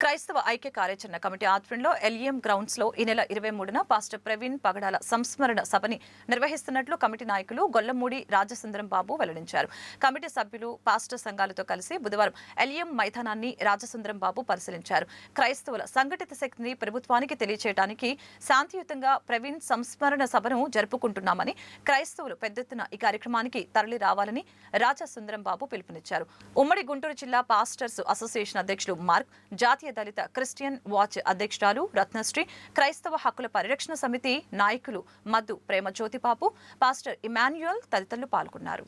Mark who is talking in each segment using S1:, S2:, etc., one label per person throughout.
S1: క్రైస్తవ ఐక్య కార్యాచరణ కమిటీ ఆధ్వర్యంలో ఎల్ఈఎం గ్రౌండ్స్లో ఈ నెల ఇరవై మూడున పాస్టర్ ప్రవీణ్ పగడాల సంస్మరణ సభని నిర్వహిస్తున్నట్లు కమిటీ నాయకులు గొల్లమూడి రాజసుందరం బాబు వెల్లడించారు. కమిటీ సభ్యులు పాస్టర్ సంఘాలతో కలిసి బుధవారం ఎల్ఈఎం మైదానాన్ని రాజసుందరం బాబు పరిశీలించారు. క్రైస్తవుల సంఘటిత శక్తిని ప్రభుత్వానికి తెలియచేయడానికి శాంతియుతంగా ప్రవీణ్ సంస్మరణ సభను జరుపుకుంటున్నామని క్రైస్తవులు పెద్దెత్తున ఈ కార్యక్రమానికి తరలి రావాలని రాజసుందరం బాబు పిలుపునిచ్చారు. ఉమ్మడి గుంటూరు జిల్లా పాస్టర్స్ అసోసియేషన్ అధ్యక్షులు మార్క్ జాతీయ దళిత క్రిస్టియన్ వాచ్ అధ్యక్షురాలు రత్నశ్రీ క్రైస్తవ హక్కుల పరిరక్షణ సమితి నాయకులు మద్దు ప్రేమ జ్యోతిబాబు పాస్టర్ ఇమాన్యుయల్ తదితరులు పాల్గొన్నారు.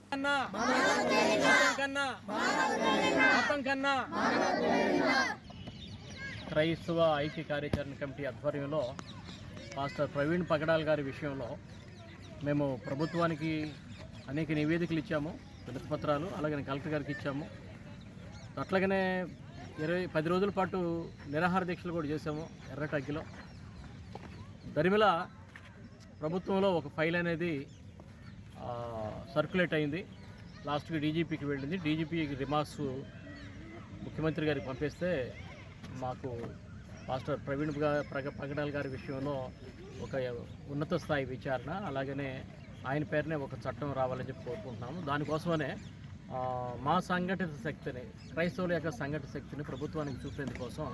S2: క్రైస్తవ ఐక్య కార్యాచరణ కమిటీ ఆధ్వర్యంలో పాస్టర్ ప్రవీణ్ పగడాల్ గారి విషయంలో మేము ప్రభుత్వానికి అనేక నివేదికలు ఇచ్చాము వినతిపత్రాలు అలాగే కలెక్టర్ గారికి ఇచ్చాము. అట్లాగనే ఇరవై పది రోజుల పాటు నిరాహార దీక్షలు కూడా చేసాము ఎర్రటగ్గిలో దరిమిల ప్రభుత్వంలో ఒక ఫైల్ అనేది సర్క్యులేట్ అయింది. లాస్ట్కి డీజీపీకి వెళ్ళింది. డీజీపీకి రిమార్క్స్ ముఖ్యమంత్రి గారికి పంపిస్తే మాకు మాస్టర్ ప్రవీణ్ ప్రగ ప్రగడాల్ గారి విషయంలో ఒక ఉన్నత స్థాయి విచారణ అలాగనే ఆయన పేరునే ఒక చట్టం రావాలని చెప్పి కోరుకుంటున్నాము. దానికోసమనే మా సంఘటిత శక్తిని క్రైస్తవుల యొక్క సంఘటిత శక్తిని ప్రభుత్వానికి చూపేందుకోసం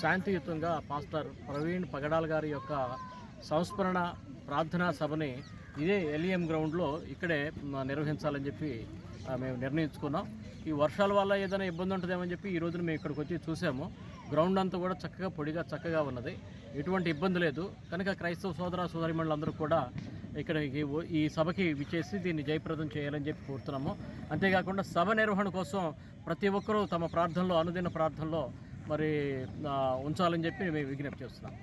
S2: శాంతియుతంగా పాస్టర్ ప్రవీణ్ పగడాల్ గారి యొక్క సంస్మరణ ప్రార్థనా సభని ఇదే ఎల్ఈఎం గ్రౌండ్లో ఇక్కడే నిర్వహించాలని చెప్పి మేము నిర్ణయించుకున్నాం. ఈ వర్షాల వల్ల ఏదైనా ఇబ్బంది ఉంటుందేమని చెప్పి ఈ రోజున మేము ఇక్కడికి వచ్చి చూసాము. గ్రౌండ్ అంతా కూడా చక్కగా పొడిగా చక్కగా ఉన్నది. ఎటువంటి ఇబ్బంది లేదు. కనుక క్రైస్తవ సోదర సోదరిమణులందరూ కూడా ఇక్కడికి ఈ సభకి విచ్చేసి దీన్ని జయప్రదం చేయాలని చెప్పి కోరుతున్నాము. అంతేకాకుండా సభ నిర్వహణ కోసం ప్రతి ఒక్కరూ తమ ప్రార్థనలో అనుదిన ప్రార్థనలో మరి ఉంచాలని చెప్పి మేము విజ్ఞప్తి చేస్తున్నాం.